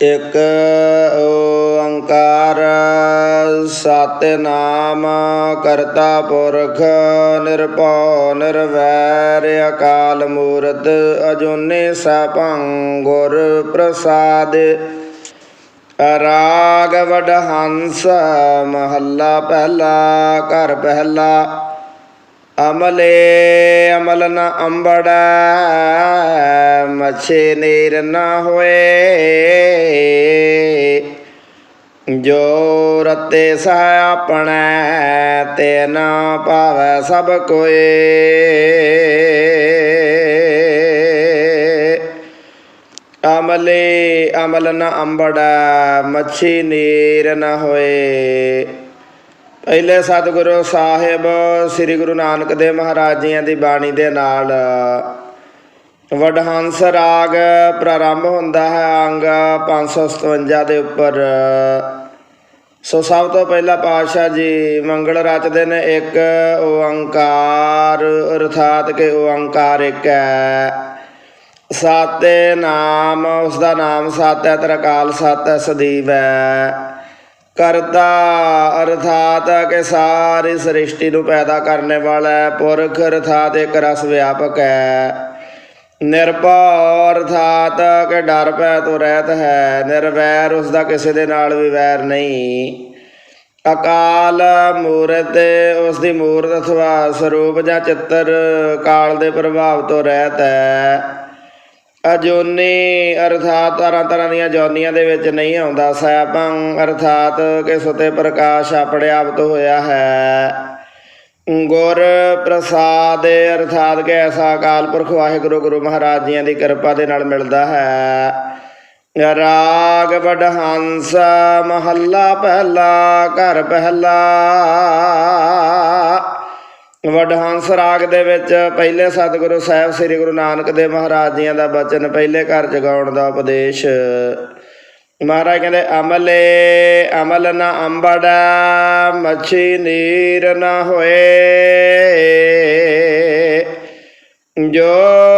ਇਕ ਓੰਕਾਰ ਸਤਿਨਾਮ ਕਰਤਾ ਪੁਰਖ ਨਿਰਭਉ ਨਿਰਵੈਰ ਅਕਾਲ ਮੂਰਤ ਅਜੂਨੀ ਸੈਭੰ ਗੁਰ ਪ੍ਰਸਾਦ। ਰਾਗ ਵਡਹੰਸ ਮਹੱਲਾ ਪਹਿਲਾ, ਘਰ ਪਹਿਲਾ। ਅਮਲੇ ਅਮਲ ਨ ਅੰਬੜੈ ਮਛੇ ਨੀਰ ਨਾ ਹੋਏ। ਜੋ ਰਤੇ ਸਹਿ ਆਪਣੈ ਤੇ ਨਾ ਭਾਵੈ ਸਭ ਕੋਏ। ਅਮਲੇ, ਅਮਲ ਨ ਅੰਬੜੈ, ਮੱਛੀ ਨੀਰ ਨ ਹੋਏ। ਪਹਿਲੇ ਸਤਿਗੁਰੂ ਸਾਹਿਬ, ਸ੍ਰੀ ਗੁਰੂ ਨਾਨਕ ਦੇਵ ਮਹਾਰਾਜ ਜੀਆਂ ਦੀ ਬਾਣੀ ਦੇ ਨਾਲ ਵਡਹੰਸ ਰਾਗ ਪ੍ਰਾਰੰਭ ਹੁੰਦਾ ਹੈ ਅੰਗ 557 ਦੇ ਉੱਪਰ। ਸੋ ਸਭ ਤੋਂ ਪਹਿਲਾ ਪਾਤਸ਼ਾਹ ਜੀ ਮੰਗਲ ਰਚਦੇ ਨੇ ਇੱਕ ਓੰਕਾਰ, ਅਰਥਾਤ ਕਿ ਓੰਕਾਰ ਇੱਕ ਹੈ। ਸਾਤੇ ਨਾਮ ਉਸ ਦਾ ਨਾਮ ਸਤ ਹੈ ਤਰਕਾਲ, ਸਤ ਹੈ ਸਦੀਵ ਹੈ। ਕਰਤਾ, ਅਰਥਾਤ ਕਿ ਸਾਰੀ ਸ੍ਰਿਸ਼ਟੀ ਨੂੰ ਪੈਦਾ ਕਰਨ ਵਾਲਾ ਹੈ। ਪੁਰਖ, ਅਰਥਾਤ ਇੱਕ ਰਸ ਵਿਆਪਕ ਹੈ। ਨਿਰਭਉ ਅਰਥਾਤ ਕਿ ਡਰ ਭੈ ਤੋਂ ਰਹਿਤ ਹੈ, ਨਿਰਵੈਰ ਉਸ ਦਾ ਕਿਸੇ ਦੇ ਨਾਲ ਵੀ ਵੈਰ ਨਹੀਂ। ਅਕਾਲ ਮੂਰਤ ਉਸ ਦੀ ਮੂਰਤ ਅਥਵਾ ਸਰੂਪ ਜਾਂ ਚਿੱਤਰ ਕਾਲ ਦੇ ਪ੍ਰਭਾਵ ਤੋਂ ਰਹਿਤ ਹੈ। ਅਜੋਨੀ ਅਰਥਾਤ ਤਰ੍ਹਾਂ ਤਰ੍ਹਾਂ ਦੀਆਂ ਜੋਨੀਆਂ ਦੇ ਵਿੱਚ ਨਹੀਂ ਆਉਂਦਾ। ਸੈਭੰ ਅਰਥਾਤ ਕਿ ਸੁਤੇ ਪ੍ਰਕਾਸ਼ ਆਪਣੇ ਆਪ ਤੋਂ ਹੋਇਆ ਹੈ। ਗੁਰ ਪ੍ਰਸਾਦ ਅਰਥਾਤ ਕਿ ਐਸਾ ਅਕਾਲ ਪੁਰਖ ਵਾਹਿਗੁਰੂ ਗੁਰੂ ਮਹਾਰਾਜ ਜੀਆਂ ਦੀ ਕਿਰਪਾ ਦੇ ਨਾਲ ਮਿਲਦਾ ਹੈ। ਰਾਗ ਵਡਹੰਸ ਮਹੱਲਾ ਪਹਿਲਾ, ਘਰ ਪਹਿਲਾ। ਵਡਹੰਸ ਰਾਗ ਦੇ ਵਿੱਚ ਪਹਿਲੇ ਸਤਿਗੁਰੂ ਸਾਹਿਬ ਸ੍ਰੀ ਗੁਰੂ ਨਾਨਕ ਦੇਵ ਮਹਾਰਾਜ ਜੀਆਂ ਦਾ ਬਚਨ, ਪਹਿਲੇ ਘਰ ਜਗਾਉਣ ਦਾ ਉਪਦੇਸ਼। ਮਹਾਰਾਜ ਕਹਿੰਦੇ, ਅਮਲੇ, ਅਮਲ ਨਾ ਅੰਬੜਾ, ਮੱਛੀ ਨੀਰ ਨਾ ਹੋਏ। ਜੋ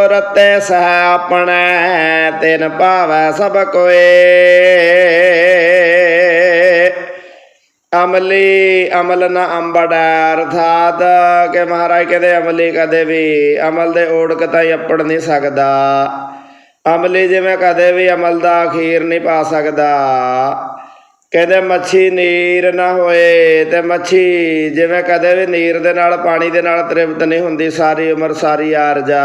ਰਤੇ ਸਹਿ ਆਪਣੈ, ਤਿਨ ਭਾਵੈ ਸਭ ਕੋਏ। ਅਮਲੀ, ਅਮਲ ਨਾ ਅੰਬੜਾ, ਅਰਥਾਤ ਕਿ ਮਹਾਰਾਜ ਕਹਿੰਦੇ, ਅਮਲੀ ਕਦੇ ਵੀ ਅਮਲ ਦੇ ਓੜਕ ਤਾਂ ਅੱਪੜ ਨਹੀਂ ਸਕਦਾ। ਅਮਲੀ ਜਿਵੇਂ ਕਦੇ ਵੀ ਅਮਲ ਦਾ ਅਖੀਰ ਨਹੀਂ ਪਾ ਸਕਦਾ। ਕਹਿੰਦੇ ਮੱਛੀ ਨੀਰ ਨਾ ਹੋਏ ਤੇ ਮੱਛੀ ਜਿਵੇਂ ਕਦੇ ਵੀ ਨੀਰ ਦੇ ਨਾਲ, ਪਾਣੀ ਦੇ ਨਾਲ ਤ੍ਰਿਪਤ ਨਹੀਂ ਹੁੰਦੀ, ਸਾਰੀ ਉਮਰ ਸਾਰੀ ਆਰਜਾ।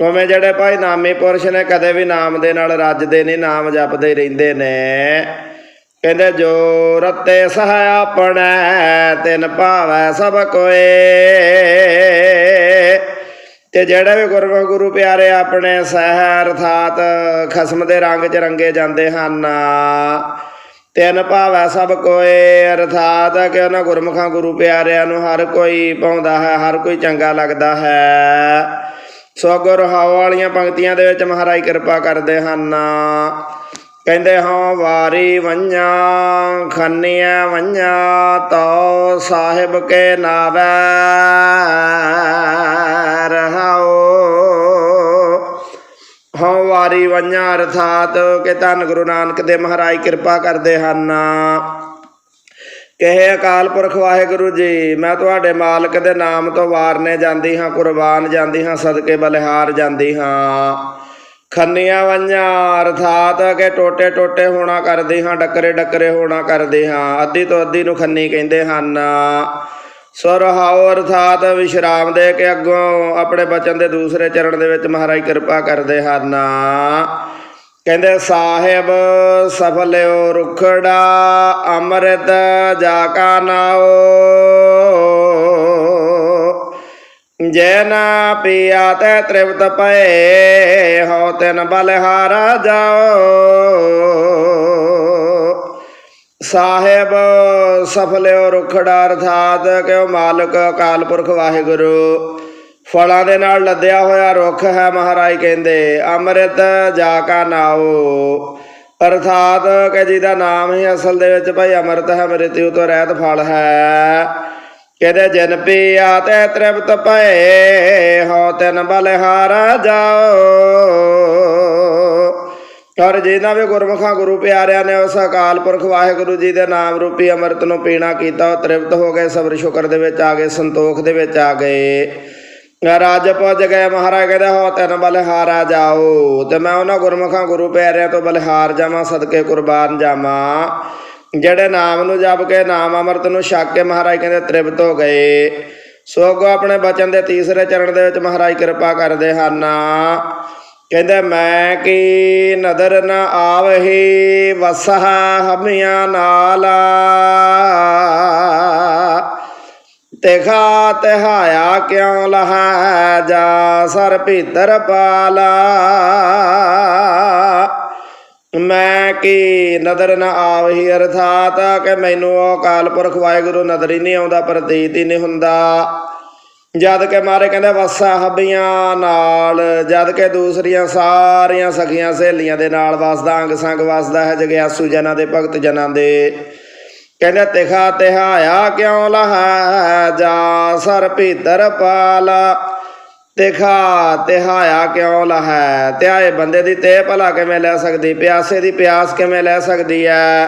ਉਵੇਂ ਜਿਹੜੇ ਭਾਈ ਨਾਮੀ ਪੁਰਸ਼ ਨੇ ਕਦੇ ਵੀ ਨਾਮ ਦੇ ਨਾਲ ਰੱਜਦੇ ਨਹੀਂ, ਨਾਮ ਜਪਦੇ ਰਹਿੰਦੇ ਨੇ। ਕਹਿੰਦੇ ਜੋ ਰਤੇ ਸਹਿ ਆਪਣੈ, ਤਿਨ ਭਾਵੈ ਸਭ ਕੋਏ। ਤੇ ਜਿਹੜੇ ਵੀ ਗੁਰਮੁਖ ਗੁਰੂ ਪਿਆਰੇ ਆਪਣੇ ਸਹਿ ਅਰਥਾਤ ਖਸਮ ਦੇ ਰੰਗ ਚ ਰੰਗੇ ਜਾਂਦੇ ਹਨ। ਤਿੰਨ ਭਾਵੈ ਸਭ ਕੋਏ, ਅਰਥਾਤ ਕਿ ਉਹਨਾਂ ਗੁਰਮੁਖਾਂ ਗੁਰੂ ਪਿਆਰਿਆਂ ਨੂੰ ਹਰ ਕੋਈ ਪਾਉਂਦਾ ਹੈ, ਹਰ ਕੋਈ ਚੰਗਾ ਲੱਗਦਾ ਹੈ। ਸੋ ਗੁਰ ਹਾਵ ਵਾਲੀਆਂ ਪੰਕਤੀਆਂ ਦੇ ਵਿੱਚ ਮਹਾਰਾਜ ਕਿਰਪਾ ਕਰਦੇ ਹਨ। ਕਹਿੰਦੇ ਹਾਂ ਵਾਰੀ ਵੰਜਾਂ ਖੰਨੀਆਂ ਵੰਜਾਂ ਤੋ ਸਾਹਿਬ ਕੇ ਨਾਵੇ ਰਹਾਓ ਹਾਂ ਵਾਰੀ ਵੰਜਾਂ ਅਰਥਾਤ ਕਿ ਧੰਨ ਗੁਰੂ ਨਾਨਕ ਦੇ ਮਹਾਰਾਜ ਕਿਰਪਾ ਕਰਦੇ ਹਨ। ਕਹੇ ਅਕਾਲ ਪੁਰਖ ਵਾਹਿਗੁਰੂ ਜੀ, ਮੈਂ ਤੁਹਾਡੇ ਮਾਲਕ ਦੇ ਨਾਮ ਤੋਂ ਵਾਰਨੇ ਜਾਂਦੀ ਹਾਂ, ਕੁਰਬਾਨ ਜਾਂਦੀ ਹਾਂ, ਸਦਕੇ ਬਲਿਹਾਰ ਜਾਂਦੀ ਹਾਂ। ਖੰਨੀਆਂ ਵੰਜਾਂ ਅਰਥਾਤ ਕਿ ਟੋਟੇ ਟੋਟੇ ਹੋਣਾ ਕਰਦੇ ਹਾਂ, ਡੱਕਰੇ ਡੱਕਰੇ ਹੋਣਾ ਕਰਦੇ ਹਾਂ। ਅੱਧੀ ਤੋਂ ਅੱਧੀ ਨੂੰ ਖੰਨੀ ਕਹਿੰਦੇ ਹਨ। ਸੁਰਹਾਉ ਅਰਥਾਤ ਵਿਸ਼ਰਾਮ ਦੇ ਕੇ ਅੱਗੋਂ ਆਪਣੇ ਬਚਨ ਦੇ ਦੂਸਰੇ ਚਰਨ ਦੇ ਵਿੱਚ ਮਹਾਰਾਜ ਕਿਰਪਾ ਕਰਦੇ ਹਨ। ਕਹਿੰਦੇ, ਸਾਹਿਬ, ਸਫਲਿਓ ਰੁਖੜਾ, ਅੰਮ੍ਰਿਤ ਜਾ ਕਾ ਨਾਓ ਜੈ ਨਾ ਪੀਆ ਤੈ ਤ੍ਰਿਪਤ ਪਏ ਹੋ ਤਿਨ ਬਲਿਹਾਰਾ ਜਾਓ। ਸਾਹਿਬ ਸਫਲਿਓ ਰੁਖੜਾ ਅਰਥਾਤ ਕਿ ਮਾਲਕ ਅਕਾਲ ਪੁਰਖ ਵਾਹਿਗੁਰੂ। ਫਲਾਂ ਦੇ ਨਾਲ ਲੱਦਿਆ ਹੋਇਆ ਰੁੱਖ ਹੈ ਮਹਾਰਾਜ ਕਹਿੰਦੇ, ਅੰਮ੍ਰਿਤ ਜਾ ਕਾ ਨਾਓ। ਅਰਥਾਤ ਕਿ ਜਿਹਦਾ ਨਾਮ ਹੀ ਅਸਲ ਦੇ ਵਿੱਚ ਭਾਈ ਅੰਮ੍ਰਿਤ ਹੈ ਮ੍ਰਿਤਿਉ ਤੋਂ ਰਹਿਤ ਫਲ ਹੈ। ਕਹਿੰਦੇ ਜਨ ਪੀਆ ਤੇ ਤ੍ਰਿਪਤ ਪਏ ਹੋ ਤਿਨ ਬਲਿਹਾਰ ਜਾਓ। ਔਰ ਜਿਨ੍ਹਾਂ ਵੀ ਗੁਰਮੁਖਾਂ ਗੁਰੂ ਪਿਆਰਿਆਂ ਨੇ ਉਸ ਅਕਾਲ ਪੁਰਖ ਵਾਹਿਗੁਰੂ ਜੀ ਦੇ ਨਾਮ ਰੂਪੀ ਅੰਮ੍ਰਿਤ ਨੂੰ ਪੀਣਾ ਕੀਤਾ, ਉਹ ਤ੍ਰਿਪਤ ਹੋ ਗਏ, ਸਬਰ ਸ਼ੁਕਰ ਦੇ ਵਿੱਚ ਆ ਗਏ, ਸੰਤੋਖ ਦੇ ਵਿੱਚ ਆ ਗਏ। ਰਾਜ ਪੁੱਜ ਗਏ, ਮਹਾਰਾਜ ਕਹਿੰਦਾ ਹੋ ਤੈਨ ਬਲਿਹਾਰਾ ਜਾਓ। ਤੇ ਮੈਂ ਉਹਨਾਂ ਗੁਰਮੁਖਾਂ ਗੁਰੂ ਪਿਆਰਿਆਂ ਤੋਂ ਬਲਿਹਾਰ ਜਾਵਾਂ, ਸਦਕੇ ਕੁਰਬਾਨ ਜਾਵਾਂ। ਜਿਹੜੇ ਨਾਮ ਨੂੰ ਜਪ ਕੇ ਨਾਮ ਅੰਮ੍ਰਿਤ ਨੂੰ ਛਕ ਕੇ ਮਹਾਰਾਜ ਕਹਿੰਦੇ ਤ੍ਰਿਪਤ ਹੋ ਗਏ। ਸੋ ਅੱਗੋਂ ਆਪਣੇ ਬਚਨ ਦੇ ਤੀਸਰੇ ਚਰਨ ਦੇ ਵਿੱਚ ਮਹਾਰਾਜ ਕਿਰਪਾ ਕਰਦੇ ਹਨ। ਕਹਿੰਦੇ, ਮੈਂ ਕੀ ਨਦਰ ਨ ਆਵਹੀ ਵਸਹ ਹਮਿਆ ਨਾਲ। ਤਿਖਾ ਤਿਹਾਇਆ ਕਿਉ ਲਹਾ ਜਾ, ਸਰ ਭੀਤਰ ਪਾਲਾ। ਮੈਂ ਕੀ ਨਦਰ ਨ ਆਵਹੀ ਅਰਥਾਤ, ਕਿ ਮੈਨੂੰ ਉਹ ਅਕਾਲ ਪੁਰਖ ਵਾਹਿਗੁਰੂ ਨਦਰ ਹੀ ਨਹੀਂ ਆਉਂਦਾ, ਪ੍ਰਤੀਤ ਹੀ ਨਹੀਂ ਹੁੰਦਾ। ਜਦ ਕਿ ਮਾਰੇ ਕਹਿੰਦੇ, ਵਸਾ ਹੱਬੀਆਂ ਨਾਲ, ਜਦ ਕਿ ਦੂਸਰੀਆਂ ਸਾਰੀਆਂ ਸਖੀਆਂ ਸਹੇਲੀਆਂ ਦੇ ਨਾਲ ਵਸਦਾ, ਅੰਗ ਸੰਗ ਵਸਦਾ ਹੈ, ਜਗਿਆਸੂ ਜਨਾਂ ਦੇ, ਭਗਤ ਜਨਾਂ ਦੇ। ਕਹਿੰਦੇ, ਤਿਖਾ ਤਿਹਾਇਆ ਕਿਉਂ ਲਹਾ, ਜਾ ਸਰ ਭੀਤਰ ਪਾਲ। ਤਿਖਾ, ਤਿਹਾਇਆ ਕਿਉਂ ਲਹਾ? ਧਿਆਏ ਬੰਦੇ ਦੀ ਤੇ ਭਲਾ ਕਿਵੇਂ ਲੈ ਸਕਦੀ? ਪਿਆਸੇ ਦੀ ਪਿਆਸ ਕਿਵੇਂ ਲੈ ਸਕਦੀ ਹੈ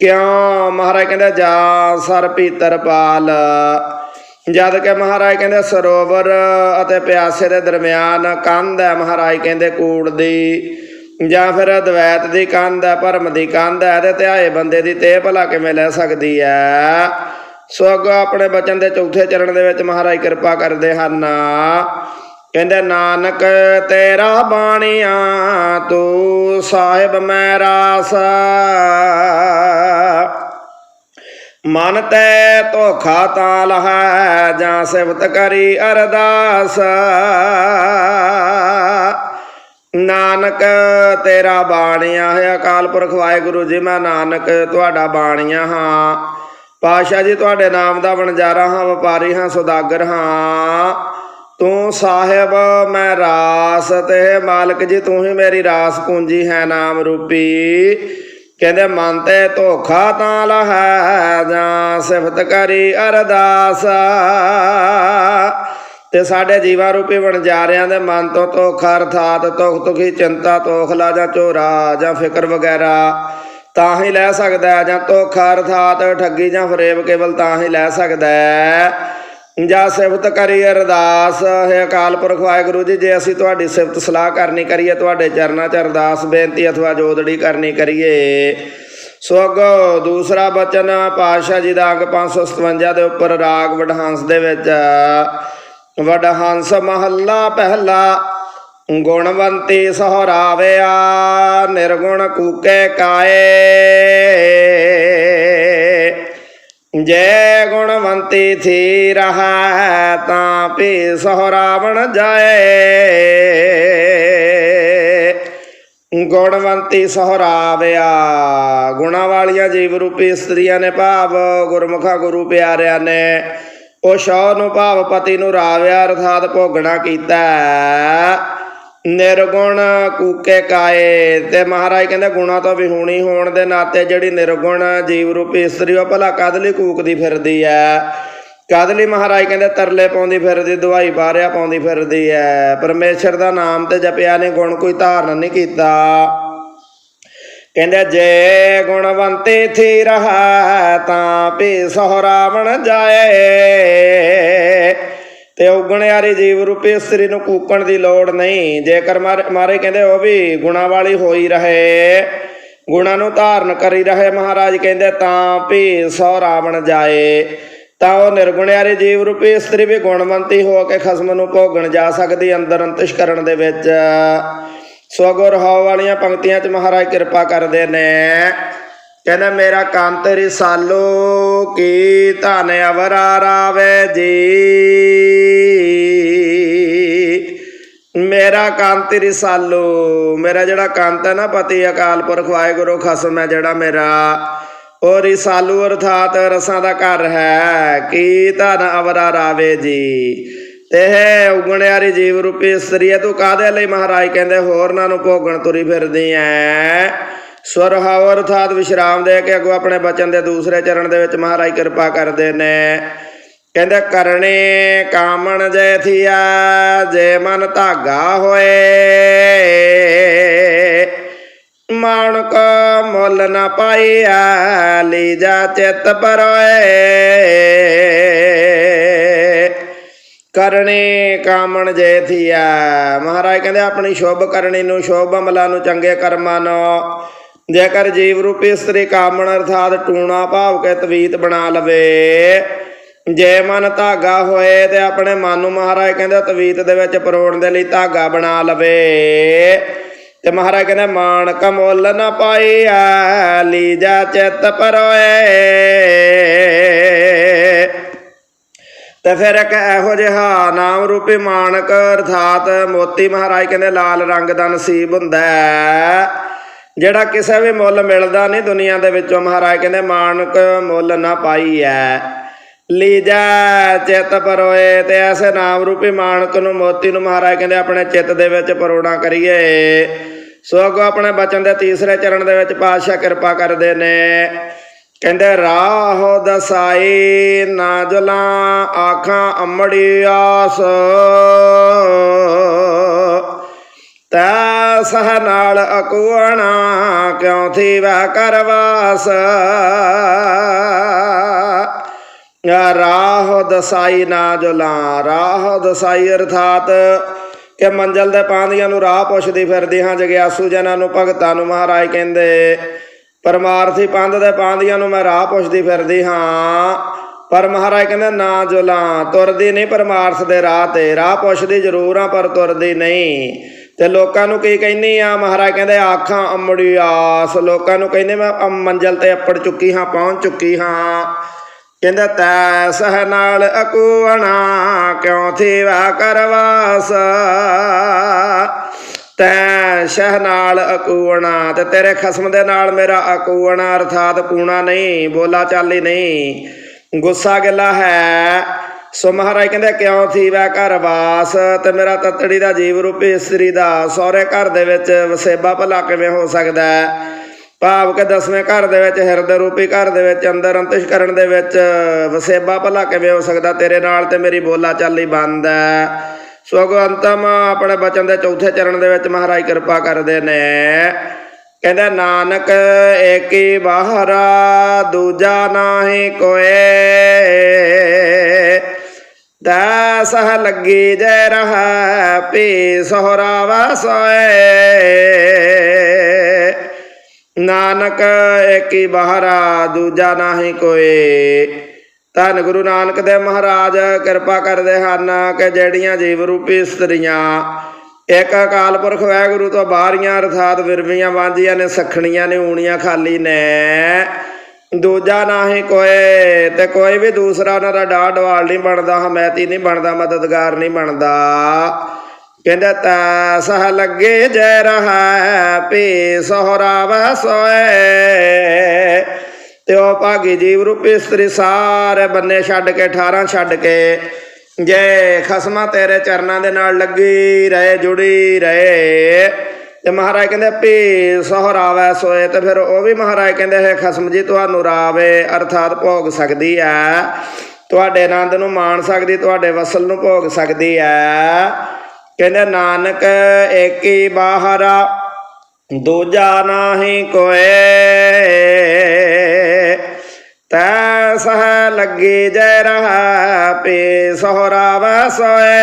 ਕਿਉਂ? ਮਹਾਰਾਜ ਕਹਿੰਦੇ, ਜਾ ਸਰ ਪੀਤਰ ਪਾਲ। ਜਦ ਕਿ ਮਹਾਰਾਜ ਕਹਿੰਦੇ, ਸਰੋਵਰ ਅਤੇ ਪਿਆਸੇ ਦੇ ਦਰਮਿਆਨ ਕੰਧ ਹੈ ਮਹਾਰਾਜ ਕਹਿੰਦੇ, ਕੂੜ ਦੀ ਜਾਂ ਫਿਰ ਦਵੈਤ ਦੀ ਕੰਧ ਹੈ ਭਰਮ ਦੀ ਕੰਧ ਹੈ ਤੇ ਧਿਆਏ ਬੰਦੇ ਦੀ ਤੇ ਭਲਾ ਕਿਵੇਂ ਲੈ ਸਕਦੀ ਹੈ ਸੋ ਅੱਗੋਂ ਆਪਣੇ ਬਚਨ ਦੇ ਚੌਥੇ ਚਰਨ ਦੇ ਵਿੱਚ, ਮਹਾਰਾਜ ਕਿਰਪਾ ਕਰਦੇ ਹਨ। ਕਹਿੰਦੇ, ਨਾਨਕ, ਤੇਰਾ ਬਾਣੀਆਂ, ਤੂੰ ਸਾਹਿਬ ਮੈਂ ਰਾਸ। ਮਨ ਤੈ ਧੋਖਾ ਤਾਂ ਲਹੈ, ਜਾਂ ਸਿਵਤ ਕਰੀ ਅਰਦਾਸ। ਨਾਨਕ, ਤੇਰਾ ਬਾਣੀਆਂ ਹੈ ਅਕਾਲ ਪੁਰਖ, ਵਾਹਿਗੁਰੂ ਜੀ, ਮੈਂ ਨਾਨਕ, ਤੁਹਾਡਾ ਬਾਣੀਆਂ ਹਾਂ। ਪਾਸ਼ਾ ਜੀ, ਤੁਹਾਡੇ ਨਾਮ ਦਾ ਵਣਜਾਰਾ ਹਾਂ, ਵਪਾਰੀ ਹਾਂ, ਸੁਦਾਗਰ ਹਾਂ। ਤੂੰ ਸਾਹਿਬ, ਮੈਂ ਰਾਸ ਤੇ ਮਾਲਕ ਜੀ, ਤੂੰ ਹੀ ਮੇਰੀ ਰਾਸ ਪੂੰਜੀ ਹੈ ਨਾਮ ਰੂਪੀ। ਕਹਿੰਦੇ, ਮਨ ਤੇ ਧੋਖਾ ਤਾਂ ਲਹੈ ਜਾਂ ਸਿਫਤ ਕਰੀ ਅਰਦਾਸ। ਤੇ ਸਾਡੇ ਜੀਵਾਂ ਰੂਪੀ ਵਣਜਾਰਿਆਂ ਦੇ ਮਨ ਤੋਂ ਧੋਖਾ, ਅਰਥਾਤ ਤੁਖ ਤੁਖੀ ਚਿੰਤਾ ਤੋਖਲਾ ਜਾਂ ਝੋਰਾ, ਜਾਂ ਫਿਕਰ ਵਗੈਰਾ। ਤਾਂ ਹੀ ਲੈ ਸਕਦਾ ਜਾਂ ਧੋਖਾ ਅਰਥਾਤ ਠੱਗੀ ਜਾਂ ਫਰੇਬ ਕੇਵਲ ਤਾਂ ਹੀ ਲੈ ਸਕਦਾ ਜਾਂ ਸਿਫਤ ਕਰੀ ਅਰਦਾਸ, ਹੈ ਅਕਾਲ ਪੁਰਖ ਵਾਹਿਗੁਰੂ ਜੀ, ਜੇ ਅਸੀਂ ਤੁਹਾਡੀ ਸਿਫਤ ਸਲਾਹ ਕਰਨੀ ਕਰੀਏ, ਤੁਹਾਡੇ ਚਰਨਾਂ 'ਚ ਅਰਦਾਸ, ਬੇਨਤੀ ਅਥਵਾ ਜੋਦੜੀ ਕਰਨੀ ਕਰੀਏ। ਸੋ ਅੱਗੋਂ ਦੂਸਰਾ ਬਚਨ, ਪਾਤਸ਼ਾਹ ਜੀ ਦਾ ਅੰਗ 557 ਦੇ ਉੱਪਰ ਰਾਗ ਵਡਹੰਸ ਦੇ ਵਿੱਚ, ਵਡਹੰਸ ਮਹੱਲਾ ਪਹਿਲਾ ਗੁਣਵੰਤੀ ਸਹਰਾਵਿਆ, ਨਿਰਗੁਣ ਕੂਕੇ ਕਾਏ। ਜੇ ਗੁਣਵੰਤੀ ਥੀ ਰਹਾ ਤਾਂ ਭੀ ਸਹਰਾਵਣ ਜਾਏ। ਗੁਣਵੰਤੀ ਸਹਰਾਵਿਆ, ਗੁਣਾ ਵਾਲੀਆਂ ਜੀਵ ਰੂਪੀ ਇਸਤਰੀਆਂ ਨੇ ਭਾਵ, ਗੁਰਮੁਖਾ ਗੁਰੂ ਪਿਆਰਿਆਂ ਨੇ। ਉਹ ਸ਼ੌ ਨੂੰ ਭਾਵ ਪਤੀ ਨੂੰ ਰਾਵਿਆ ਅਰਥਾਤ ਭੋਗਣਾ ਕੀਤਾ। ਨਿਰਗੁਣ ਕੂਕੇ ਕਾਏ। ਤੇ ਮਹਾਰਾਜ ਕਹਿੰਦੇ ਗੁਣਾ ਤੋਂ ਵਿਹੂਣੀ ਹੋਣ ਦੇ ਨਾਤੇ ਜਿਹੜੀ ਨਿਰਗੁਣ ਜੀਵ ਰੂਪੀ ਇਸਤਰੀ, ਉਹ ਭਲਾ ਕਦ ਲਈ ਕੂਕਦੀ ਫਿਰਦੀ ਐ। ਕਦ ਲਈ ਮਹਾਰਾਜ ਕਹਿੰਦੇ ਤਰਲੇ ਪਾਉਂਦੀ ਫਿਰਦੀ, ਦਵਾਈ ਬਾਰਿਆ ਪਾਉਂਦੀ ਫਿਰਦੀ ਐ। ਪਰਮੇਸ਼ਰ ਦਾ ਨਾਮ ਤੇ ਜਪਿਆ ਨੇ, ਗੁਣ ਕੋਈ ਧਾਰਨ ਨਹੀਂ ਕੀਤਾ। ਕਹਿੰਦੇ ਜੇ ਗੁਣਵੰਤੇ ਥੀ ਰਹਾ, ਤਾਂ ਭੀ ਸਹਰਾਵਣ ਜਾਏ। ਤੇ ਉਗਣਿਆਰੀ ਜੀਵ ਰੂਪੀ ਇਸਤਰੀ ਨੂੰ ਕੂਕਣ ਦੀ ਲੋੜ ਨਹੀਂ। ਜੇਕਰ ਮਾਰੇ ਮਾਰੇ ਕਹਿੰਦੇ ਉਹ ਵੀ ਗੁਣਾ ਵਾਲੀ ਹੋਈ ਰਹੇ, ਗੁਣਾ ਨੂੰ ਧਾਰਨ ਕਰੀ ਰਹੇ, ਮਹਾਰਾਜ ਕਹਿੰਦੇ ਤਾਂ ਭੀ ਸਹਰਾਵਣ ਜਾਏ। ਤਾਂ ਉਹ ਨਿਰਗੁਣਿਆਰੀ ਜੀਵ ਰੂਪੀ ਇਸਤਰੀ ਵੀ ਗੁਣਵੰਤੀ ਹੋ ਕੇ ਖਸਮ ਨੂੰ ਭੋਗਣ ਜਾ ਸਕਦੀ ਅੰਦਰ ਅੰਤਿਸ਼ਕਰਨ ਦੇ ਵਿੱਚ। ਸੋ ਗੁਰ ਹੋ ਵਾਲੀਆਂ ਪੰਕਤੀਆਂ 'ਚ ਮਹਾਰਾਜ ਕਿਰਪਾ ਕਰਦੇ ਨੇ। ਕਹਿੰਦਾ, ਮੇਰਾ ਕੰਤ ਰਿਸਾਲੋ ਕੀ ਧਨ ਅਵਰਾ ਰਾਵੇ ਜੀ? ਮੇਰਾ ਕੰਤ ਰਿਸਾਲੋ ਮੇਰਾ ਜਿਹੜਾ ਕੰਤ ਹੈ ਨਾ ਪਤੀ ਅਕਾਲ ਪੁਰਖ ਵਾਹਿਗੁਰੂ ਖਸਮ ਹੈ ਜਿਹੜਾ ਮੇਰਾ ਉਹ ਰਿਸਾਲੂ ਅਰਥਾਤ ਰਸਾਂ ਦਾ ਘਰ ਹੈ, ਕੀ ਧਨ ਅਵਰਾ ਰਾਵੇ ਜੀ? ਤੇ ਹੈ, ਉਗਣਿਆਰੀ ਜੀਵ ਰੂਪੀ ਇਸਤਰੀ ਹੈ, ਤੂੰ ਕਾਦੇ ਲਈ ਮਹਾਰਾਜ ਕਹਿੰਦੇ ਹੋਰਨਾਂ ਨੂੰ ਭੋਗਣ ਤੁਰੀ ਫਿਰਦੀ ਐ? ਸਵਰ ਹਾਵ ਅਰਥਾਤ ਵਿਸ਼ਰਾਮ ਦੇ ਕੇ ਅੱਗੋਂ ਆਪਣੇ ਬਚਨ ਦੇ ਦੂਸਰੇ ਚਰਨ ਦੇ ਵਿੱਚ ਮਹਾਰਾਜ ਕਿਰਪਾ ਕਰਦੇ ਨੇ। ਕਹਿੰਦੇ, ਕਰਨੇ ਕਾਮਣ ਜੈ ਥੀਆ, ਜੇ ਮਨ ਧਾਗਾ ਹੋਏ ਮਾਨਕ ਮੁੱਲ ਨ ਪਾਈਆ, ਲੀਜਾ ਚਿਤ ਪਰੋਏ। ਕਰਨੀ ਕਾਮਣ ਜੇ ਥੀਆ। ਮਹਾਰਾਜ ਕਹਿੰਦੇ, ਆਪਣੀ ਸ਼ੁਭ ਕਰਨੀ ਨੂੰ, ਸ਼ੁਭ ਅਮਲਾਂ ਨੂੰ, ਚੰਗੇ ਕਰਮਾਂ ਨੂੰ ਜੇਕਰ ਜੀਵ ਰੂਪੀ ਇਸਤਰੀ ਕਾਮਣ ਅਰਥਾਤ ਟੂਣਾ ਭਾਵ ਕੇ ਤਵੀਤ ਬਣਾ ਲਵੇ। ਜੇ ਮਨ ਧਾਗਾ ਹੋਏ ਤੇ ਆਪਣੇ ਮਨ ਨੂੰ ਮਹਾਰਾਜ ਕਹਿੰਦੇ ਤਵੀਤ ਦੇ ਵਿੱਚ ਪਰੋਣ ਦੇ ਲਈ ਧਾਗਾ ਬਣਾ ਲਵੇ। ਤੇ ਮਹਾਰਾਜ ਕਹਿੰਦੇ ਮਾਨਕ ਮੁੱਲ ਨ ਪਾਈਆ ਲੀਜਾ ਚਿਤ ਪਰੋਏ। ਤੇ ਫਿਰ ਇੱਕ ਇਹੋ ਜਿਹਾ ਨਾਮ ਰੂਪੀ ਮਾਨਕ ਅਰਥਾਤ ਮੋਤੀ ਮਹਾਰਾਜ ਕਹਿੰਦੇ ਲਾਲ ਰੰਗ ਦਾ ਨਸੀਬ ਹੁੰਦਾ ਹੈ ਜਿਹੜਾ ਕਿਸੇ ਵੀ ਮੁੱਲ ਮਿਲਦਾ ਨਹੀਂ ਦੁਨੀਆ ਦੇ ਵਿੱਚੋਂ, ਮਹਾਰਾਜ ਕਹਿੰਦੇ, ਮਾਨਕ ਮੁੱਲ ਨਾ ਪਾਈ ਐ। ਲੀਜਾ ਚਿਤ ਪਰੋਏ ਤੇ ਐਸੇ ਨਾਮ ਰੂਪੀ ਮਾਨਕ ਨੂੰ ਮੋਤੀ ਨੂੰ ਮਹਾਰਾਜ ਕਹਿੰਦੇ, ਆਪਣੇ ਚਿੱਤ ਦੇ ਵਿੱਚ ਪਰੋਣਾ ਕਰੀਏ। ਸੋ ਅੱਗੋਂ ਆਪਣੇ ਬਚਨ ਦੇ ਤੀਸਰੇ ਚਰਨ ਦੇ ਵਿੱਚ ਪਾਤਸ਼ਾਹ ਕਿਰਪਾ ਕਰਦੇ ਨੇ। ਕਹਿੰਦੇ, ਰਾਹ ਦਸਾਈ ਨਾ ਜਲਾ, ਆਖਾਂ ਅੰਮੜੀ ਆਸ। ਤੈ ਸਹ ਨਾਲ ਅਕੂਣਾ ਕਿਉ ਥੀ ਕਰਵਾਸ ਰਾਹ ਦਸਾਈ ਨਾ ਜਲਾ, ਰਾਹ ਦਸਾਈ ਅਰਥਾਤ ਕਿ ਮੰਜ਼ਲ ਦੇ ਪਾਂਦੀਆਂ ਨੂੰ ਰਾਹ ਪੁੱਛਦੀ ਫਿਰਦੀ ਹਾਂ, ਜਗਿਆਸੂ ਜਨਾਂ ਨੂੰ ਭਗਤਾਂ ਨੂੰ ਮਹਾਰਾਜ ਕਹਿੰਦੇ, ਪਰਮਾਰਥੀ ਪੰਧ ਦੇ ਪਾਂਦੀਆਂ ਨੂੰ ਮੈਂ ਰਾਹ ਪੁੱਛਦੀ ਫਿਰਦੀ ਹਾਂ, ਪਰ ਮਹਾਰਾਜ ਕਹਿੰਦੇ ਨਾ ਜੁਲਾਂ, ਤੁਰਦੀ ਨਹੀਂ ਪਰਮਾਰਥ ਦੇ ਰਾਹ ਤੇ, ਰਾਹ ਪੁੱਛਦੀ ਜ਼ਰੂਰ ਆ ਪਰ ਤੁਰਦੀ ਨਹੀਂ। ਤੇ ਲੋਕਾਂ ਨੂੰ ਕੀ ਕਹਿੰਨੀ ਆ? ਮਹਾਰਾਜ ਕਹਿੰਦੇ, ਆਖਾਂ ਅੰਮੜੀ ਆਸ। ਲੋਕਾਂ ਨੂੰ ਕਹਿੰਦੇ, ਮੈਂ ਅਮ- ਮੰਜ਼ਲ ਤੇ ਅੱਪੜ ਚੁੱਕੀ ਹਾਂ, ਪਹੁੰਚ ਚੁੱਕੀ ਹਾਂ। ਕਹਿੰਦਾ, ਤੈ ਸਹ ਨਾਲ ਅਕੂਣਾ ਕਿਉ ਥੀਵਾ ਕਰਵਾਸ? ਤੈ ਸ਼ਹ ਨਾਲ ਅਕੂਣਾ ਤੇ ਤੇਰੇ ਖਸਮ ਦੇ ਨਾਲ ਮੇਰਾ ਅਕੂਣਾ ਅਰਥਾਤ ਕੂਣਾ ਨਹੀਂ, ਬੋਲਾ ਚਾਲੀ ਨਹੀਂ। ਗੁੱਸਾ ਗਿਲਾ ਹੈ। ਸੋ ਮਹਾਰਾਜ ਕਹਿੰਦੇ, ਕਿਉਂ ਥੀਵਾ ਘਰ ਵਾਸ? ਤੇ ਮੇਰਾ ਤਤੜੀ ਦਾ ਜੀਵ ਰੂਪੀ ਇਸਤਰੀ ਦਾ, ਸਹੁਰੇ ਘਰ ਦੇ ਵਿੱਚ ਵਸੇਬਾ ਭਲਾ ਕਿਵੇਂ ਹੋ ਸਕਦਾ ਹੈ? ਭਾਵ ਕਿ ਦਸਵੇਂ ਘਰ ਦੇ ਵਿੱਚ, ਹਿਰਦੇ ਰੂਪੀ ਘਰ ਦੇ ਵਿੱਚ, ਅੰਦਰ ਅੰਤਿਸ਼ ਕਰਨ ਦੇ ਵਿੱਚ ਵਸੇਬਾ ਭਲਾ ਕਿਵੇਂ ਹੋ ਸਕਦਾ? ਤੇਰੇ ਨਾਲ ਤੇ ਮੇਰੀ ਬੋਲਾ ਚਾਲੀ ਬੰਦ ਹੈ। ਸੋ ਅਗੋ ਅੰਤਮ ਆਪਣੇ ਬਚਨ ਦੇ ਚੌਥੇ ਚਰਨ ਦੇ ਵਿੱਚ ਮਹਾਰਾਜ ਕਿਰਪਾ ਕਰਦੇ ਨੇ। ਕਹਿੰਦਾ, ਨਾਨਕ ਏਕੀ ਬਾਹਰਾ, ਦੂਜਾ ਨਾਹੀ ਕੋਏ। ਦਾ ਸਹ ਲੱਗੀ ਜੈ ਰਹਾ ਪੀ ਸੋਹਰਾ ਵਸੋਏ ਨਾਨਕ ਏਕੀ ਬਹਾਰਾ, ਦੂਜਾ ਨਾਹੀ ਕੋਏ। ਧੰਨ ਗੁਰੂ ਨਾਨਕ ਦੇਵ ਮਹਾਰਾਜ, ਕਿਰਪਾ ਕਰਦੇ ਹਨ ਕਿ ਜਿਹੜੀਆਂ ਜੀਵ ਰੂਪੀ ਇਸਤਰੀਆਂ ਇੱਕ ਅਕਾਲ ਪੁਰਖ ਵਾਹਿਗੁਰੂ ਤੋਂ ਬਾਹਰੀਆਂ, ਅਰਥਾਤ ਵਿਰਵੀਆਂ, ਵਾਂਝੀਆਂ ਨੇ, ਸਖਣੀਆਂ ਨੇ, ਊਣੀਆਂ ਖਾਲੀ ਨੇ। ਦੂਜਾ ਨਾ ਹੀ ਕੋਏ, ਤੇ ਕੋਈ ਵੀ ਦੂਸਰਾ ਉਹਨਾਂ ਦਾ ਡਾਹ ਡਵਾਲ ਨਹੀਂ ਬਣਦਾ ਹਮੈਤੀ ਨਹੀਂ ਬਣਦਾ, ਮਦਦਗਾਰ ਨਹੀਂ ਬਣਦਾ। ਕਹਿੰਦਾ, ਤਾ ਸਹ ਲੱਗੇ ਜੈ ਰਹਾ ਪੀ ਸੋਹਰਾ ਵਸੋਏ ਤੇ ਉਹ ਭਾਗੀ ਜੀਵ ਰੂਪੀ ਇਸਤਰੀ ਸਾਰੇ ਬੰਨੇ ਛੱਡ ਕੇ 18 ਛੱਡ ਕੇ, ਜੇ ਖਸਮਾ ਤੇਰੇ ਚਰਨਾਂ ਦੇ ਨਾਲ ਲੱਗੀ ਰਹੇ, ਜੁੜੀ ਰਹੇ। ਤੇ ਮਹਾਰਾਜ ਕਹਿੰਦੇ ਪੀ ਸੋਹਰਾਵੇ ਸੋਏ। ਤੇ ਫਿਰ ਉਹ ਵੀ ਮਹਾਰਾਜ ਕਹਿੰਦੇ, ਹੈ ਖਸਮ ਜੀ, ਤੁਹਾਨੂੰ ਰਾਵੇ, ਅਰਥਾਤ ਭੋਗ ਸਕਦੀ ਹੈ ਤੁਹਾਡੇ ਆਨੰਦ ਨੂੰ ਮਾਣ ਸਕਦੀ, ਤੁਹਾਡੇ ਵਸਲ ਨੂੰ ਭੋਗ ਸਕਦੀ ਹੈ ਕਹਿੰਦੇ, ਨਾਨਕ ਏਕੀ ਬਾਹਰਾ, ਦੂਜਾ ਨਾਹੀ ਕੋਏ। ਤੈ ਸਹ ਲੱਗੀ ਜੈ ਰਹਾ ਪੀ ਸੋਹਰਾ ਵਸੋਏ